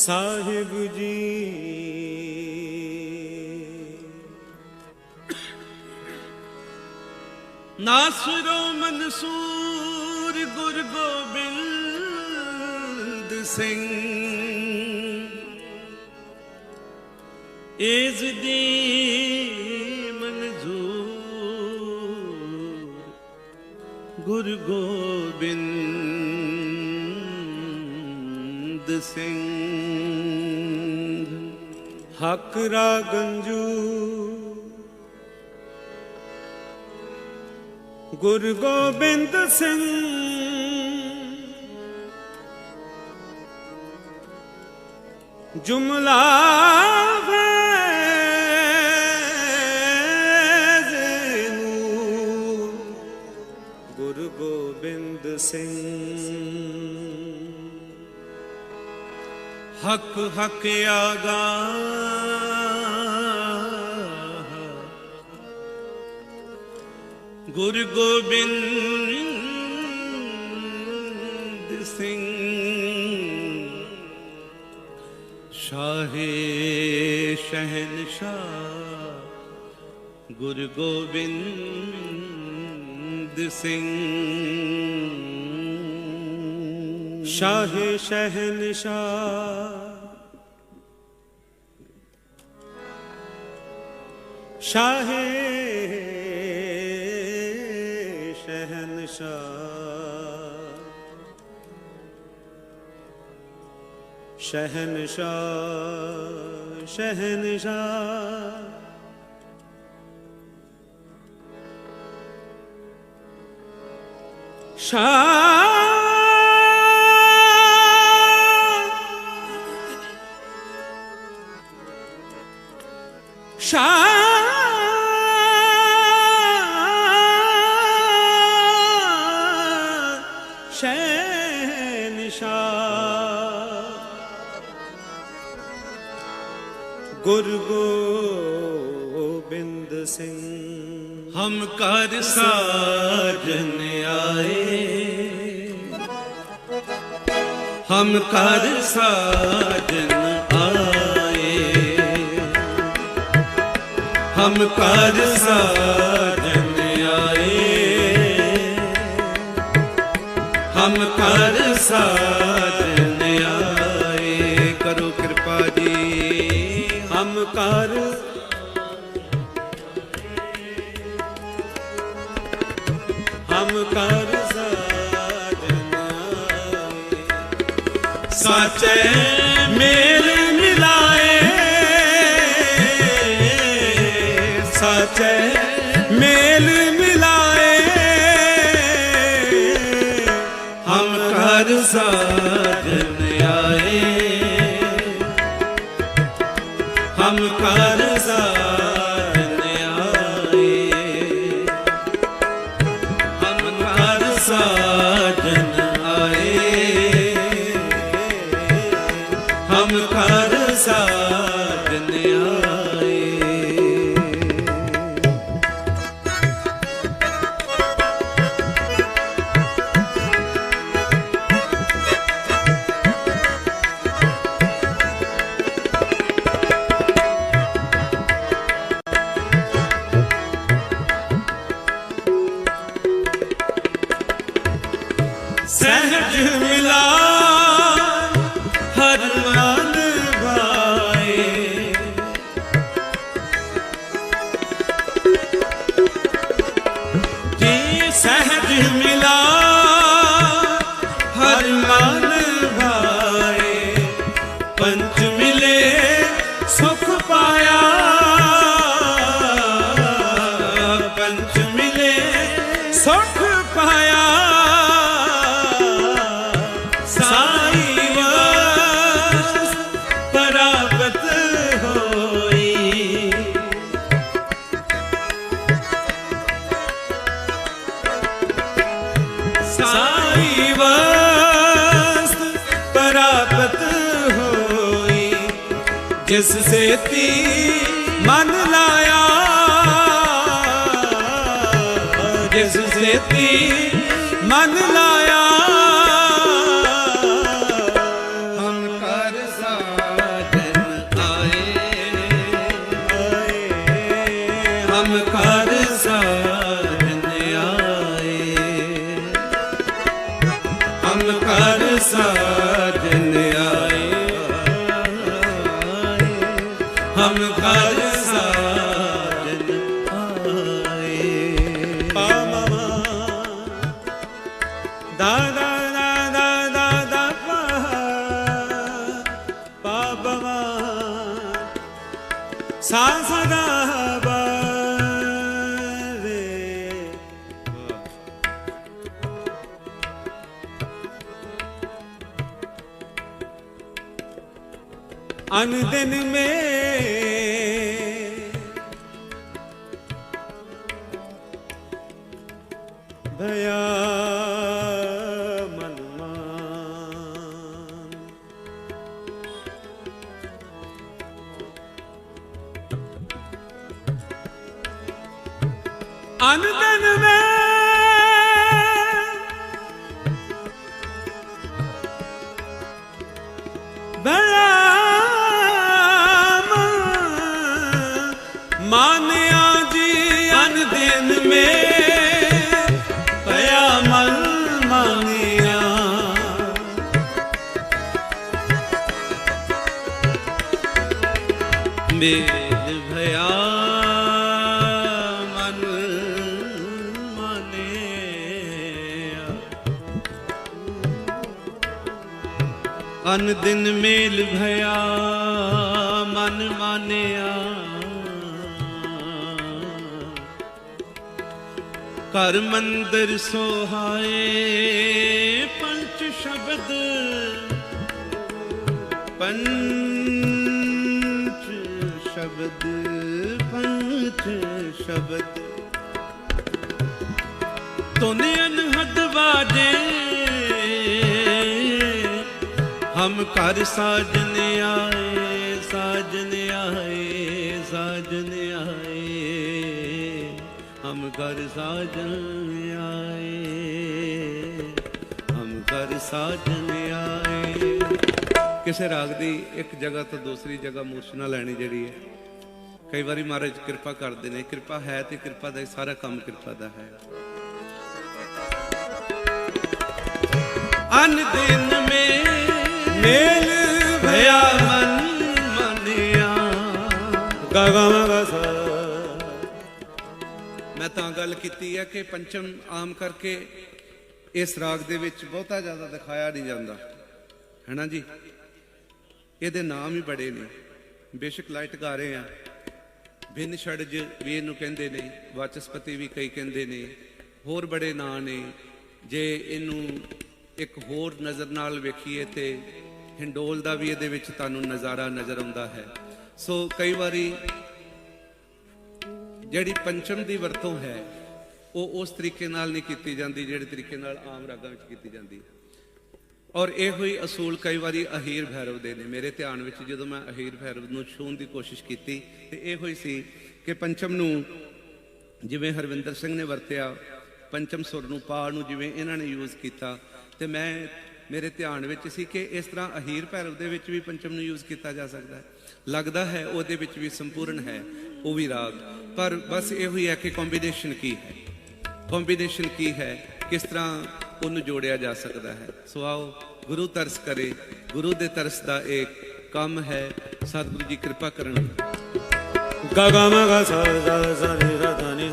ਸਾਹਿਬ ਜੀ। ਨਾਸਰੋ ਮਨਸੂਰ ਗੁਰ ਗੋਬਿੰਦ ਸਿੰਘ। ਇਸ ਦੀ ਮਨਜ਼ੂਰ ਗੁਰ ਗੋਬਿੰਦ ਸਿੰਘ। ਹਕ ਰਾ ਗੰਜੂ। ਗੁਰ ਗੋਬਿੰਦ ਸਿੰਘ। ਜੁਮਲਾ ਗੁਰੂ ਗੋਬਿੰਦ ਸਿੰਘ। ਹਕ ਹਕ ਆਗਾ। ਗੁਰੂ ਗੋਬਿੰਦ ਸਿੰਘ ਸ਼ਾਹੇ ਸ਼ਹਿਨਸ਼ਾਹ ਗੁਰੂ ਗੋਬਿੰਦ ਸਿੰਘ ਸ਼ਾਹੇ ਸ਼ਹਿਨਸ਼ਾਹ ਸ਼ਾਹੇ शहनशाह शहनशाह शहनशाह शाह ਗੁਰ ਗੋਬਿੰਦ ਸਿੰਘ। ਹਮ ਕਰ ਸਾਜਨ ਆਏ। ਹਮ ਕਰ ਸਾਜਨ ਆਏ। ਹਮ ਕਰ ਸਾਜਨ ਆਏ। ਹਮ ਕਰ ਸਾਜਨ ਸਾਚੇ ਮੇਲ ਮਿਲਾਏ। ਹਮ ਕਰ ਸਾਜਨ ਆਏ। ਹਮ ਕਰ ਸਾਜਨ ਆਏ। ਹਮ ਕਰ ਸਾਜਨ ਆਏ। ਹਮ ਕਰ ਸਾਜਨ ਸਹਿਜ ਮਿਲਾ ਜਿਸ ਸੇਤੀ ਮਨ ਲਾਇਆ? ਜਿਸ ਸੇਤੀ ਸਾ ਸਦਾ ਬਾਰੇ ਅਨ ਦਿਨ ਮੇ ਅਨਦਨ ਮੈਂ। ਮਾਨਿਆ ਜੀ ਅਨਦਨ ਮੈਂ। ਮਾਨਿਆ। ਅਨ ਦਿਨ ਮੇਲ ਭਇਆ, ਮਨ ਮਾਨਿਆ। ਕਰ ਮੰਦਰ ਸੋਹਾਏ, ਪੰਚ ਸ਼ਬਦ ਪੰਚ ਸ਼ਬਦ ਪੰਚ ਸ਼ਬਦ। ਤੋਨੇ ਅਨਹਦ ਬਾਜੇ ਹਮ ਘਰ ਸਾਜਨ ਆਏ ਸਾਜਨ ਆਏ ਸਾਜਨ ਆਏ। ਹਮ ਘਰ ਸਾਜਨ ਆਏ, ਹਮ ਘਰ ਸਾਜਨ ਆਏ। ਕਿਸੇ ਰਾਗ ਦੀ ਇੱਕ ਜਗ੍ਹਾ ਤੋਂ ਦੂਸਰੀ ਜਗ੍ਹਾ ਮੂਰਛਨਾ ਲੈਣੀ ਜਿਹੜੀ ਹੈ। ਕਈ ਵਾਰੀ ਮਹਾਰਾਜ ਕਿਰਪਾ ਕਰਦੇ ਨੇ, ਕਿਰਪਾ ਹੈ ਤੇ ਕਿਰਪਾ ਦਾ ਹੀ ਸਾਰਾ ਕੰਮ ਕਿਰਪਾ ਦਾ ਹੈ। ਅਨ ਦਿਨ ਮੇ ਮੈਂ ਤਾਂ ਗੱਲ ਕੀਤੀ ਹੈ ਕਿ ਪੰਚਮ ਆਮ ਕਰਕੇ ਇਸ ਰਾਗ ਦੇ ਵਿੱਚ ਬਹੁਤਾ ਜ਼ਿਆਦਾ ਦਿਖਾਇਆ ਨਹੀਂ ਜਾਂਦਾ। ਹੈਨਾ ਜੀ? ਇਹਦੇ ਨਾਮ ਹੀ ਬੜੇ ਨੇ। ਬੇਸ਼ੱਕ ਲਾਈਟ ਗਾ ਰਹੇ ਆ। ਬਿਨ ਛੜਜ ਵੀ ਇਹਨੂੰ ਕਹਿੰਦੇ ਨੇ, ਵਾਚਸਪਤੀ ਵੀ ਕਈ ਕਹਿੰਦੇ ਨੇ। ਹੋਰ ਬੜੇ ਨਾਂ ਨੇ। ਜੇ ਇਹਨੂੰ ਇੱਕ ਹੋਰ ਨਜ਼ਰ ਨਾਲ ਵੇਖੀਏ ਤੇ ਹਿੰਡੋਲ ਦਾ ਵੀ ਇਹਦੇ ਵਿੱਚ ਤੁਹਾਨੂੰ ਨਜ਼ਾਰਾ ਨਜ਼ਰ ਆਉਂਦਾ ਹੈ। ਸੋ ਕਈ ਵਾਰੀ ਜਿਹੜੀ ਪੰਚਮ ਦੀ ਵਰਤੋਂ ਹੈ, ਉਹ ਉਸ ਤਰੀਕੇ ਨਾਲ ਨਹੀਂ ਕੀਤੀ ਜਾਂਦੀ ਜਿਹੜੇ ਤਰੀਕੇ ਨਾਲ ਆਮ ਰਾਗਾਂ ਵਿੱਚ ਕੀਤੀ ਜਾਂਦੀ ਹੈ। ਔਰ ਇਹੋ ਹੀ ਅਸੂਲ ਕਈ ਵਾਰੀ ਅਹੀਰ ਭੈਰਵ ਦੇ ਨੇ। ਮੇਰੇ ਧਿਆਨ ਵਿੱਚ ਜਦੋਂ ਮੈਂ ਅਹੀਰ ਭੈਰਵ ਨੂੰ ਛੂਹਣ ਦੀ ਕੋਸ਼ਿਸ਼ ਕੀਤੀ, ਤੇ ਇਹੋ ਹੀ ਸੀ ਕਿ ਪੰਚਮ ਨੂੰ ਜਿਵੇਂ ਹਰਵਿੰਦਰ ਸਿੰਘ ਨੇ ਵਰਤਿਆ, ਪੰਚਮ ਸੁਰ ਨੂੰ ਪਾ ਨੂੰ ਜਿਵੇਂ ਇਹਨਾਂ ਨੇ ਯੂਜ਼ ਕੀਤਾ, ਤੇ ਮੈਂ ਮੇਰੇ ਧਿਆਨ ਵਿੱਚ ਸੀ ਕਿ ਇਸ ਤਰ੍ਹਾਂ ਅਹੀਰ ਭੈਰਵ ਦੇ ਵਿੱਚ ਵੀ ਪੰਚਮ ਨੂੰ ਯੂਜ਼ ਕੀਤਾ ਜਾ ਸਕਦਾ ਹੈ। ਲੱਗਦਾ ਹੈ ਉਹਦੇ ਵਿੱਚ ਵੀ ਸੰਪੂਰਨ ਹੈ, ਉਹ ਵੀ ਰਾਗ। ਪਰ ਬਸ ਇਹੋ ਹੀ ਹੈ ਕਿ ਕੰਬੀਨੇਸ਼ਨ ਕੀ ਹੈ? ਕੰਬੀਨੇਸ਼ਨ ਕੀ ਹੈ? ਕਿਸ ਤਰ੍ਹਾਂ ਉਹਨੂੰ ਜੋੜਿਆ ਜਾ ਸਕਦਾ ਹੈ? ਸੋ ਆਓ, ਗੁਰੂ ਤਰਸ ਕਰੇ, ਗੁਰੂ ਦੇ ਤਰਸ ਦਾ ਇੱਕ ਕੰਮ ਹੈ, ਸਤਿਗੁਰੂ ਜੀ ਕਿਰਪਾ ਕਰਨ। ਗਗਮ ਗਸਾ ਦਾ ਸਾ ਨੀ ਰਾ ਨੀ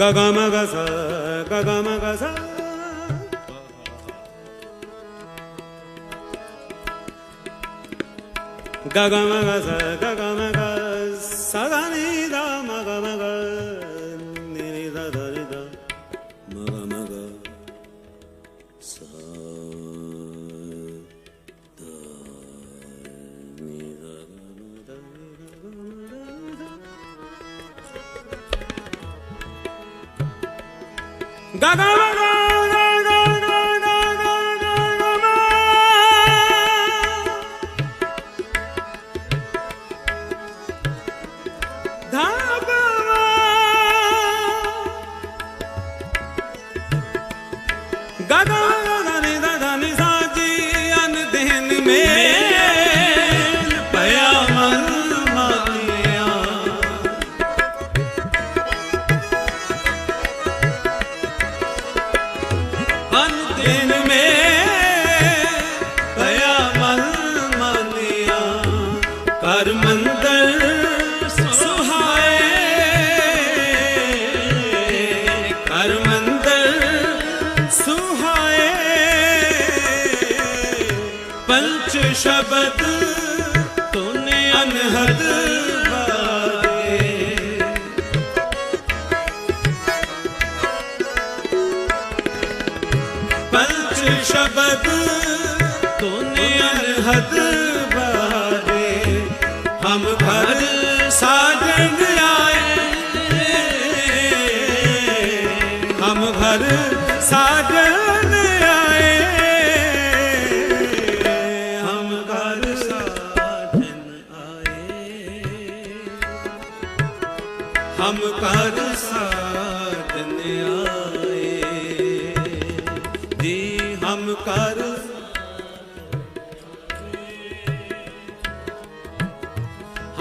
ਗਗਾ ਗਸਾ ਗਗਮ ਗਸਾ ਗਗਮ ਗਸਾ ਗਗਮ ਗ ਸਾ ਗਾ ਨੀ ਦਾ Gagalana! ਸ਼ਬਦ ਤੂਨੇ ਅਨਹਦ ਬਾਰੇ ਪੰਚ ਸ਼ਬਦ ਤੂਨੇ ਅਨਹਦ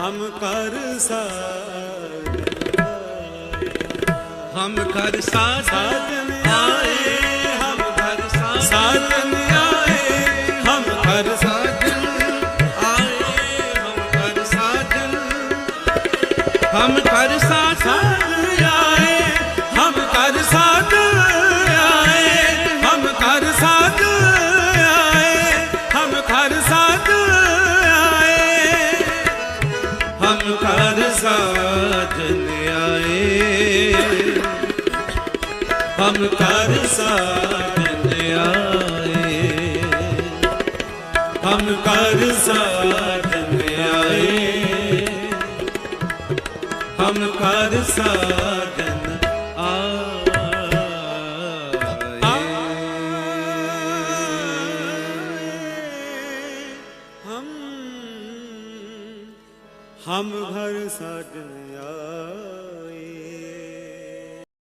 ਹਮ ਕਰ ਸਾਜਨ ਹਮ ਕਰ ਸਾਜਨ ਆਏ ਹਮ ਕਰ ਸਾਜਨ ਆਏ ਹਮ ਆਏ ਹਮ ਕਰ ਸਾਜਨ ਆਏ ਹਮ ਕਰ ਸਾਜਨ ਹਮ ਕਰ ਸਾਜਨ